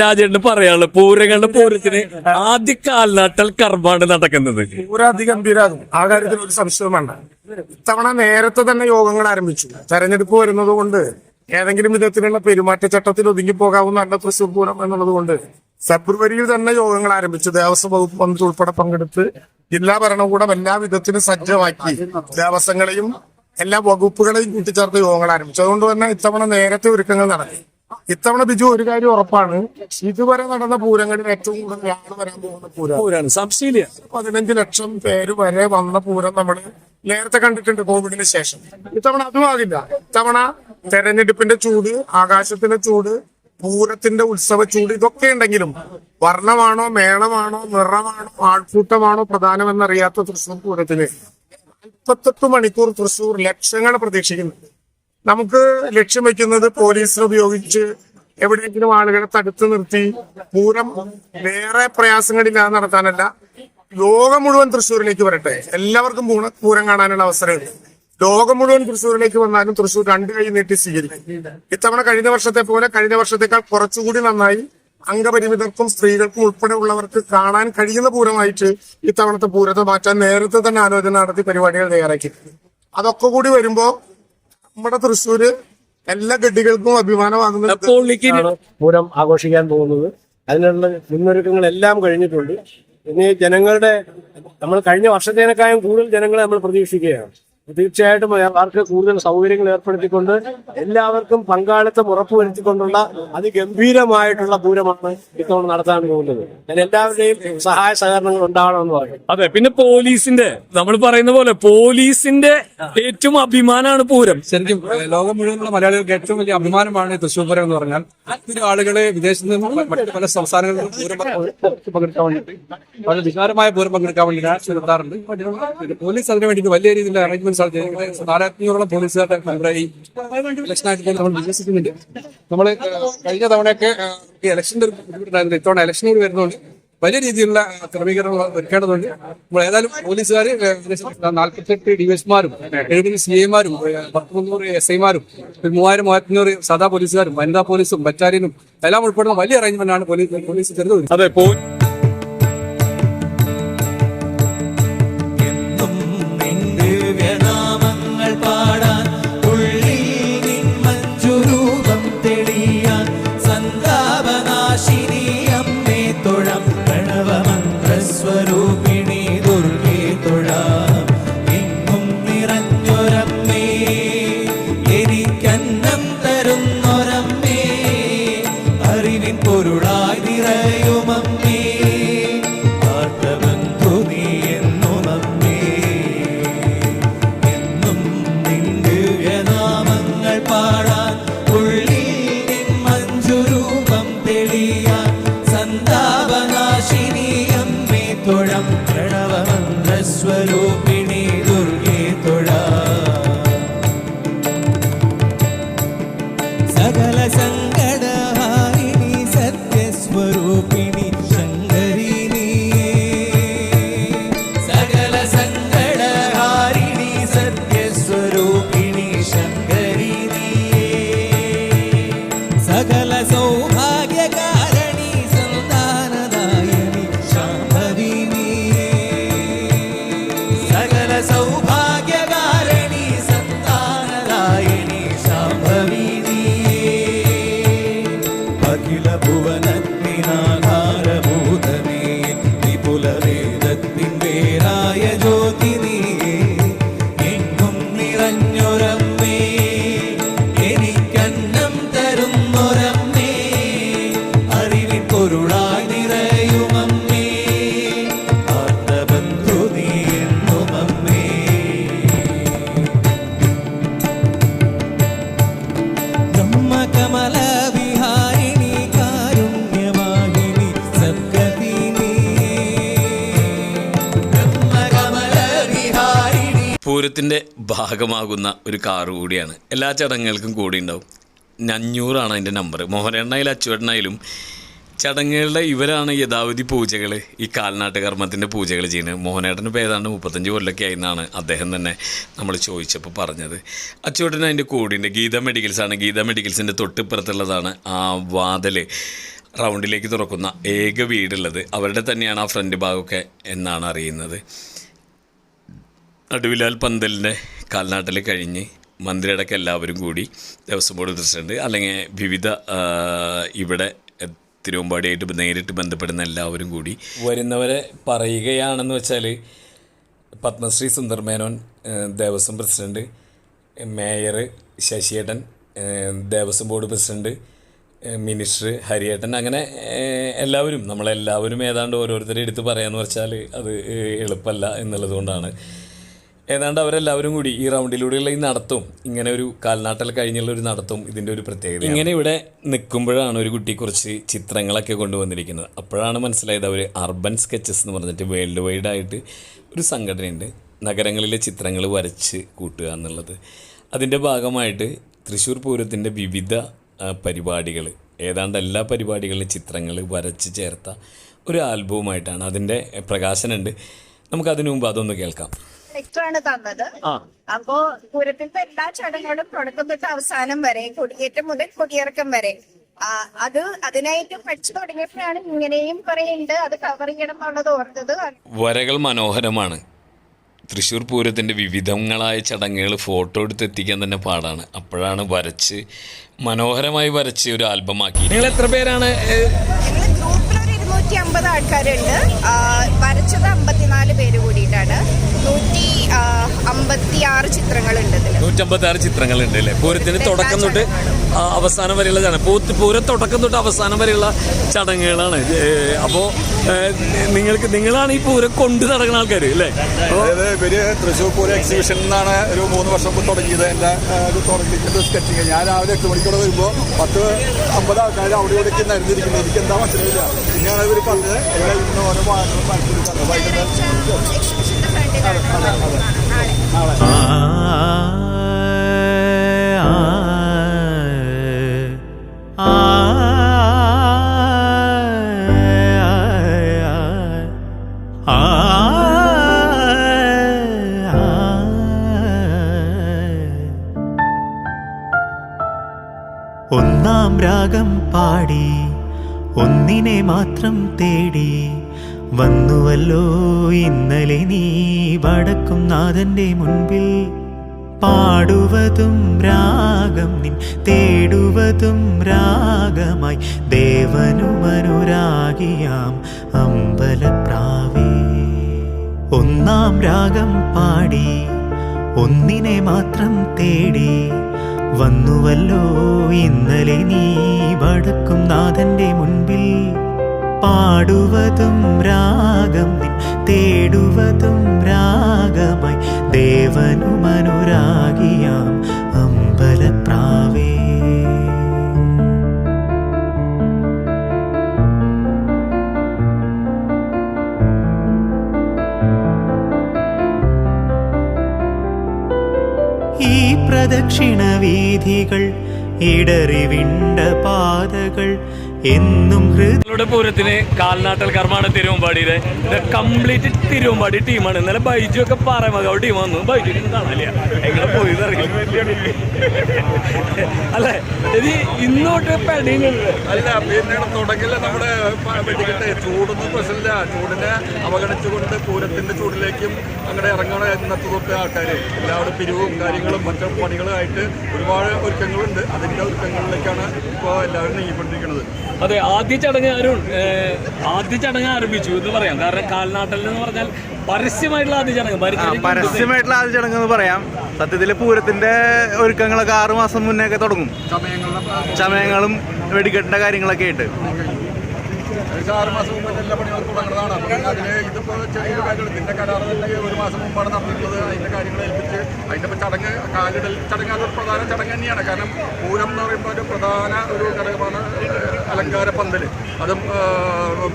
രാജേട്ടന് പറയാനുള്ളത് പൂരങ്ങളുടെ പൂരത്തിന് ആദ്യ കാൽനാട്ടൽ കർമ്മാണ് നടക്കുന്നത്. പൂരാധിഗംഭീരാകും ആ കാര്യത്തിൽ ഒരു സംശയം വേണ്ട. ഇത്തവണ നേരത്തെ തന്നെ യോഗങ്ങൾ ആരംഭിച്ചു. തെരഞ്ഞെടുപ്പ് വരുന്നത് കൊണ്ട് ഏതെങ്കിലും വിധത്തിലുള്ള പെരുമാറ്റച്ചട്ടത്തിൽ ഒതുങ്ങി പോകാവുന്ന അല്ല തൃശൂർ പൂരം എന്നുള്ളത് കൊണ്ട് ഫെബ്രുവരിയിൽ തന്നെ യോഗങ്ങൾ ആരംഭിച്ചു. ദേവസ്വം വകുപ്പ് മന്ത്രി ഉൾപ്പെടെ പങ്കെടുത്ത് ജില്ലാ ഭരണകൂടം എല്ലാ വിധത്തിലും സജ്ജമാക്കി. ദേവസ്വങ്ങളെയും എല്ലാ വകുപ്പുകളെയും കൂട്ടിച്ചേർത്ത് യോഗങ്ങൾ ആരംഭിച്ചു. അതുകൊണ്ട് തന്നെ ഇത്തവണ നേരത്തെ ഒരുക്കങ്ങൾ നടത്തി. ഇത്തവണ ബിജു ഒരു കാര്യം ഉറപ്പാണ്. ഇതുവരെ നടന്ന പൂരങ്ങളിൽ ഏറ്റവും കൂടുതൽ ആൾ വരാൻ പോകുന്ന പൂരം. പൂരാണ്. സംശയമില്ല. പതിനഞ്ച് ലക്ഷം പേര് വരെ വന്ന പൂരം നമ്മൾ നേരത്തെ കണ്ടിട്ടുണ്ട് കോവിഡിന് ശേഷം. ഇത്തവണ അതും ആകില്ല. ഇത്തവണ തെരഞ്ഞെടുപ്പിന്റെ ചൂട് ആകാശത്തിന്റെ ചൂട് പൂരത്തിന്റെ ഉത്സവ ചൂട് ഇതൊക്കെ ഉണ്ടെങ്കിലും വർണമാണോ മേളമാണോ നിറമാണോ ആൾക്കൂട്ടമാണോ പ്രധാനമെന്നറിയാത്ത തൃശ്ശൂർ പൂരത്തിന് നാൽപ്പത്തെട്ട് മണിക്കൂർ തൃശ്ശൂർ ലക്ഷങ്ങൾ പ്രതീക്ഷിക്കുന്നുണ്ട് നമുക്ക് ലക്ഷ്യം വെക്കുന്നത് പോലീസിനെ ഉപയോഗിച്ച് എവിടെയെങ്കിലും ആളുകളെ തടുത്തു നിർത്തി പൂരം വേറെ പ്രയാസങ്ങളില്ലാതെ നടത്താനല്ല ലോകം മുഴുവൻ തൃശ്ശൂരിലേക്ക് വരട്ടെ. എല്ലാവർക്കും പൂരം കാണാനുള്ള അവസരമുണ്ട് ലോകം മുഴുവൻ തൃശ്ശൂരിലേക്ക് വന്നാലും തൃശ്ശൂർ രണ്ട് കൈ നീട്ടി സ്വീകരിക്കും. ഇത്തവണ കഴിഞ്ഞ വർഷത്തെ പോലെ കഴിഞ്ഞ വർഷത്തേക്കാൾ കുറച്ചുകൂടി നന്നായി അംഗപരിമിതർക്കും സ്ത്രീകൾക്കും ഉൾപ്പെടെ ഉള്ളവർക്ക് കാണാൻ കഴിയുന്ന പൂരമായിട്ട് ഇത്തവണത്തെ പൂരത്തെ മാറ്റാൻ നേരത്തെ തന്നെ ആലോചന നടത്തി പരിപാടികൾ തയ്യാറാക്കി. അതൊക്കെ കൂടി വരുമ്പോ നമ്മുടെ തൃശ്ശൂര് എല്ലാ കെട്ടികൾക്കും അഭിമാനമാകുന്ന പൂരം ആഘോഷിക്കാൻ പോകുന്നത്. അതിനുള്ള മുന്നൊരുക്കങ്ങൾ എല്ലാം കഴിഞ്ഞിട്ടുണ്ട്. ഇനി ജനങ്ങളുടെ നമ്മൾ കഴിഞ്ഞ വർഷത്തേനേക്കാളും കൂടുതൽ ജനങ്ങളെ നമ്മൾ പ്രതീക്ഷിക്കുകയാണ്. തീർച്ചയായിട്ടും അവർക്ക് കൂടുതൽ സൗകര്യങ്ങൾ ഏർപ്പെടുത്തിക്കൊണ്ട് എല്ലാവർക്കും പങ്കാളിത്തം ഉറപ്പുവരുത്തിക്കൊണ്ടുള്ള അതിഗംഭീരമായിട്ടുള്ള പൂരമാണ് ഇത്തവണ നടത്താൻ പോകുന്നത്. ഞാൻ എല്ലാവരുടെയും സഹായ സഹകരണങ്ങൾ ഉണ്ടാവണമെന്ന് പറയും. അതെ പിന്നെ പോലീസിന്റെ നമ്മൾ പറയുന്ന പോലെ പോലീസിന്റെ ഏറ്റവും അഭിമാനമാണ് പൂരം. ശരിക്കും ലോകം മുഴുവനുള്ള മലയാളികൾക്ക് ഏറ്റവും വലിയ അഭിമാനമാണ് തൃശ്ശൂർ പൂരം എന്ന് പറഞ്ഞാൽ. ഒത്തിരി ആളുകളെ വിദേശത്ത് നിന്നും മറ്റു പല സംസ്ഥാനങ്ങളിലും പൂരം പങ്കെടുക്കാൻ വേണ്ടിയിട്ട് വളരെ വിശാലമായ പൂരം പങ്കെടുക്കാൻ വേണ്ടി പോലീസ് അതിനു വേണ്ടിയിട്ട് വലിയ രീതിയിലുള്ള അറേഞ്ച്മെന്റ്സ് ചെയ്യുന്നത് നാലായിരത്തിനോളം പോലീസുകാരുടെ നമ്മുടെ ഈ ഇലക്ഷനായിട്ട് നമ്മൾ വിശ്വസിക്കുന്നുണ്ട്. നമ്മൾ കഴിഞ്ഞ തവണയൊക്കെ ഈ ഇലക്ഷന്റെ ഒരു ബുദ്ധിമുട്ടുണ്ടായിരുന്നു. ഇത്തവണ ഇലക്ഷൻ കൂടി വരുന്നതുകൊണ്ട് വലിയ രീതിയിലുള്ള ക്രമീകരണങ്ങൾ ഒരുക്കേണ്ടതുണ്ട്. നമ്മൾ ഏതായാലും പോലീസുകാർ നാൽപ്പത്തെട്ട് ഡി എസ്മാരും എഴുപത് സി ഐമാരും പത്ത് മുന്നൂറ് എസ് ഐമാരും മൂവായിരം മൂവായിരത്തിനൂറ് സാധാ പോലീസുകാരും വനിതാ പോലീസും ബറ്റാലിയനും എല്ലാം ഉൾപ്പെടുന്ന വലിയ അറേഞ്ച്മെന്റ് ആണ് പോലീസ് പോലീസ് ചെറുത്. അതെ ಸೌಭಾಗ್ಯಗ പൂരത്തിന്റെ ഭാഗമാകുന്ന ഒരു കാറ് കൂടിയാണ്. എല്ലാ ചടങ്ങുകൾക്കും കൂടി ഉണ്ടാവും അഞ്ഞൂറാണ് അതിന്റെ നമ്പർ മോഹനണ്ണയിലും അച്ചുവെണ്ണയിലും ചടങ്ങുകളുടെ ഇവരാണ് യഥാവധി പൂജകൾ ഈ കാൽനാട്ട് കർമ്മത്തിന്റെ പൂജകൾ ചെയ്യുന്നത്. മോഹനേട്ടന് ഇപ്പോൾ ഏതാണ്ട് മുപ്പത്തഞ്ച് കൊല്ലൊക്കെ ആയിരുന്നാണ് അദ്ദേഹം തന്നെ നമ്മൾ ചോദിച്ചപ്പോൾ പറഞ്ഞത്. അച്ചുവേട്ടൻ അതിന്റെ കൂടിയുണ്ട്. ഗീത മെഡിക്കൽസാണ് ഗീത മെഡിക്കൽസിന്റെ തൊട്ടിപ്പുറത്തുള്ളതാണ് ആ വാതൽ റൗണ്ടിലേക്ക് തുറക്കുന്ന ഏക വീടുള്ളത്. അവരുടെ തന്നെയാണ് ആ ഫ്രണ്ട് ഭാഗമൊക്കെ എന്നാണ് അറിയുന്നത്. നടുവിലാൽ പന്തലിന്റെ കാൽനാട്ടിൽ കഴിഞ്ഞ് മന്ത്രിയടക്കം എല്ലാവരും കൂടി ദേവസ്വം ബോർഡ് പ്രസിഡന്റ് അല്ലെങ്കിൽ വിവിധ ഇവിടെ തിരുവമ്പാടിയായിട്ട് നേരിട്ട് ബന്ധപ്പെടുന്ന എല്ലാവരും കൂടി വരുന്നവരെ പറയുകയാണെന്ന് വെച്ചാൽ പത്മശ്രീ സുന്ദർ മേനോൻ ദേവസ്വം പ്രസിഡന്റ് മേയർ ശശിയേട്ടൻ ദേവസ്വം ബോർഡ് പ്രസിഡന്റ് മിനിസ്റ്റർ ഹരിയേട്ടൻ അങ്ങനെ എല്ലാവരും നമ്മളെല്ലാവരും ഏതാണ്ട് ഓരോരുത്തരെ എടുത്ത് പറയാമെന്ന് വെച്ചാൽ അത് എളുപ്പമല്ല എന്നുള്ളത് കൊണ്ടാണ്. ഏതാണ്ട് അവരെല്ലാവരും കൂടി ഈ റൗണ്ടിലൂടെയുള്ള ഈ നടത്തും ഇങ്ങനെ ഒരു കാൽനാട്ടൽ കഴിഞ്ഞുള്ള ഒരു നടത്തും ഇതിന്റെ ഒരു പ്രത്യേകത ഇങ്ങനെ ഇവിടെ നിൽക്കുമ്പോഴാണ് ഒരു കുട്ടി കുറച്ച് ചിത്രങ്ങളൊക്കെ കൊണ്ടുവന്നിരിക്കുന്നത്. അപ്പോഴാണ് മനസ്സിലായത് അവർ അർബൻ സ്കെച്ചസ് എന്ന് പറഞ്ഞിട്ട് വേൾഡ് വൈഡ് ആയിട്ട് ഒരു സംഘടനയുണ്ട്. നഗരങ്ങളിലെ ചിത്രങ്ങൾ വരച്ച് കൂട്ടുക എന്നുള്ളത്. അതിന്റെ ഭാഗമായിട്ട് തൃശ്ശൂർ പൂരത്തിന്റെ വിവിധ പരിപാടികൾ ഏതാണ്ട് എല്ലാ പരിപാടികളിലും ചിത്രങ്ങൾ വരച്ച് ചേർത്ത ഒരു ആൽബവുമായിട്ടാണ് അതിന്റെ പ്രകാശനമുണ്ട്. നമുക്കതിനു മുമ്പ് അതൊന്ന് കേൾക്കാം. ാണ് തന്നത്. അപ്പോ പൂരത്തിന്റെ എല്ലാ ചടങ്ങുകളും തുടക്കം തൊട്ട് അവസാനം വരെ കൊടിയേറ്റം മുതൽ കൊടിയിറക്കം വരെ. അത് അതിനായിട്ട് പഠിച്ചു തുടങ്ങിയപ്പോഴാണ് ഇങ്ങനെയും കുറെ ഉണ്ട് അത് കവർ ചെയ്യണം എന്നുള്ളത് ഓർത്തത്. വരകൾ മനോഹരമാണ്. തൃശ്ശൂർ പൂരത്തിന്റെ വിവിധങ്ങളായ ചടങ്ങുകൾ ഫോട്ടോ എടുത്ത് എത്തിക്കാൻ തന്നെ പാടാണ്. അപ്പോഴാണ് വരച്ച് മനോഹരമായി വരച്ച് ഒരു ആൽബമാക്കി നിങ്ങൾ എത്ര പേരാണ് ഇരുന്നൂറ്റി അമ്പത് ആൾക്കാരുണ്ട് വരച്ചത് അമ്പത്തിനാല് പേര് കൂടിയിട്ടാണ്. നൂറ്റി അമ്പത്തി ആറ് ചിത്രങ്ങളുണ്ട് ഇതിൽ. നൂറ്റമ്പത്തി ആറ് ചിത്രങ്ങളുണ്ട് അല്ലേ? പൂരത്തിന് തുടക്കം തൊട്ട് അവസാനം വരെയുള്ള ചടങ്ങ് പൂത്ത് പൂരം തുടക്കം തൊട്ട് അവസാനം വരെയുള്ള ചടങ്ങുകളാണ്. അപ്പോൾ നിങ്ങൾക്ക് നിങ്ങളാണ് ഈ പൂരം കൊണ്ടു നടക്കുന്ന ആൾക്കാർ അല്ലേ? അതായത് ഇവർ തൃശ്ശൂർ പൂര എക്സിബിഷൻ എന്നാണ് ഒരു മൂന്ന് വർഷം മുമ്പ് തുടങ്ങിയത്. എന്റെ തുടങ്ങിയിട്ട് സ്കെച്ചിങ് ഞാൻ രാവിലെ എട്ട് മണിക്കൂടെ വരുമ്പോൾ പത്ത് അമ്പത് ആൾക്കാർ അവിടെ ഇവിടേക്ക് നിരന്നിരിക്കുന്നത്. എനിക്ക് എന്താ മനസ്സിലായില്ല. പിന്നെയാണ് ഇവർ പറഞ്ഞത് ഇവിടെ ഇന്ന് ഓരോ വൈകുന്നേരം ഒന്നാം രാഗം പാടി ഒന്നിനെ മാത്രം തേടി വന്നുവല്ലോ ഇന്നലെ നീ വടക്കും നാഥന്റെ മുൻപിൽ. പാടുവതും രാഗം നിൻ തേടുവതും രാഗമായി. ദേവനുമനുരാഗിയാം അമ്പലപ്രാവേ. ഒന്നാം രാഗം പാടി ഒന്നിനെ മാത്രം തേടി. വന്നുവല്ലോ ഇന്നലെ നീ വടക്കും നാഥന്റെ മുൻപിൽ. പാടുവതും രാഗം നിൻ തേടുവതും രാഗമായി. ദേവനുമനുരാഗിയാം അമ്പലപ്രാവേ. ഈ പ്രദക്ഷിണ വീഥികൾ ഇടറിവിണ്ട പാതകൾ എന്നും ഹൃദയ നിങ്ങളുടെ പൂരത്തിന് കാൽനാട്ടൽ കർമ്മാണ് തിരുവമ്പാടിയുടെ കംപ്ലീറ്റ് തിരുവമ്പാടി ടീമാണ് ഇന്നലെ ബൈജു ഒക്കെ പാറമക ടീം വന്നു. ബൈജു കാണാനില്ല. എങ്ങനെ പോയി ഇറങ്ങി അല്ലേ? ഇത് ഇന്നോട്ട് പെടയുന്നുണ്ട് അല്ല പിന്നെ തുടങ്ങില്ല. നമ്മുടെ വെടിക്കെട്ട്. ചൂടൊന്നും പ്രശ്നമില്ല. ചൂടിനെ അവഗണിച്ചുകൊണ്ട് പൂരത്തിന്റെ ചൂടിലേക്കും അങ്ങനെ ഇറങ്ങണ ഇന്നത്തെ തൊട്ട് ആൾക്കാർ എല്ലാവരും പിരിവും കാര്യങ്ങളും മറ്റു പണികളുമായിട്ട് ഒരുപാട് ഒരുക്കങ്ങളുണ്ട്. അതിന്റെ ഒരുക്കങ്ങളിലേക്കാണ് ഇപ്പോൾ എല്ലാവരും നീങ്ങിക്കൊണ്ടിരിക്കുന്നത്. അതെ ആദ്യ ചടങ്ങ് അരുൺ ആദ്യ ചടങ്ങ് ആരംഭിച്ചു എന്ന് പറയാം. കാരണം കാൽനാട്ടൽ എന്ന് പറഞ്ഞാൽ പരസ്യമായിട്ടുള്ള ആദ്യ ചടങ്ങ്. പരസ്യമായിട്ടുള്ള ആദ്യ ചടങ്ങ് എന്ന് പറയാം. സത്യത്തിൽ പൂരത്തിന്റെ ഒരുക്കങ്ങളൊക്കെ ആറുമാസം മുന്നേ ഒക്കെ തുടങ്ങും. ചമയങ്ങളും വെടിക്കെട്ടിന്റെ കാര്യങ്ങളൊക്കെ ആയിട്ട്. ഏകദേശം ആറ് മാസം മുമ്പ് എല്ലാ പണികളും തുടങ്ങുന്നതാണ്. അപ്പോൾ അതിന് ഇതിപ്പോൾ ചെറിയൊരു കാര്യങ്ങൾ ഇതിന്റെ കരാർ തന്നെ ഒരു മാസം മുമ്പാണ് നടന്നിട്ടുള്ളത്. അതിന്റെ കാര്യങ്ങൾ ഏൽപ്പിച്ച് അതിന്റെ ഇപ്പോൾ ചടങ്ങ് കാലിടൽ ചടങ്ങ് അതൊരു പ്രധാന ചടങ്ങ് തന്നെയാണ്. കാരണം പൂരം എന്ന് പറയുമ്പോൾ ഒരു പ്രധാന ഒരു ഘടകമാണ് അലങ്കാര പന്തൽ അതും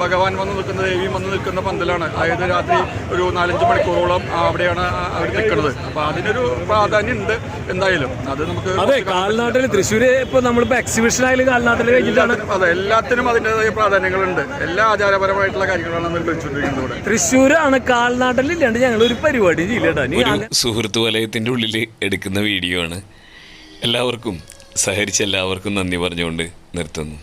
ഭഗവാൻ വന്ന് നിൽക്കുന്ന ദേവിയും വന്ന് നിൽക്കുന്ന പന്തലാണ്. അതായത് രാത്രി ഒരു നാലഞ്ച് മണിക്കൂറോളം അവിടെയാണ് അവർ നിൽക്കുന്നത്. അപ്പോൾ അതിനൊരു പ്രാധാന്യം ഉണ്ട് എന്തായാലും. അത് നമുക്ക് അതെ കാൽനാട്ടിൽ തൃശ്ശൂര് ഇപ്പൊ നമ്മളിപ്പോ എക്സിബിഷൻ ആയാലും കാൽനാട്ടിൽ കഴിഞ്ഞിട്ടാണ്. അതെ എല്ലാത്തിനും അതിന്റെതായ പ്രാധാന്യങ്ങളുണ്ട്. എല്ലാ ആചാരപരമായിട്ടുള്ള കാര്യങ്ങളാണ് നമ്മൾ കഴിച്ചുകൊണ്ടിരിക്കുന്നത് ഇവിടെ. തൃശ്ശൂരാണ് കാൽനാട്ടിൽ ഇല്ലാണ്ട് ഞങ്ങൾ ഒരു പരിപാടി ചെയ്യില്ല സുഹൃത്ത് വലയത്തിന്റെ ഉള്ളിൽ എടുക്കുന്ന വീഡിയോ ആണ്. എല്ലാവർക്കും സഹകരിച്ച എല്ലാവർക്കും നന്ദി പറഞ്ഞുകൊണ്ട് നിർത്തുന്നു.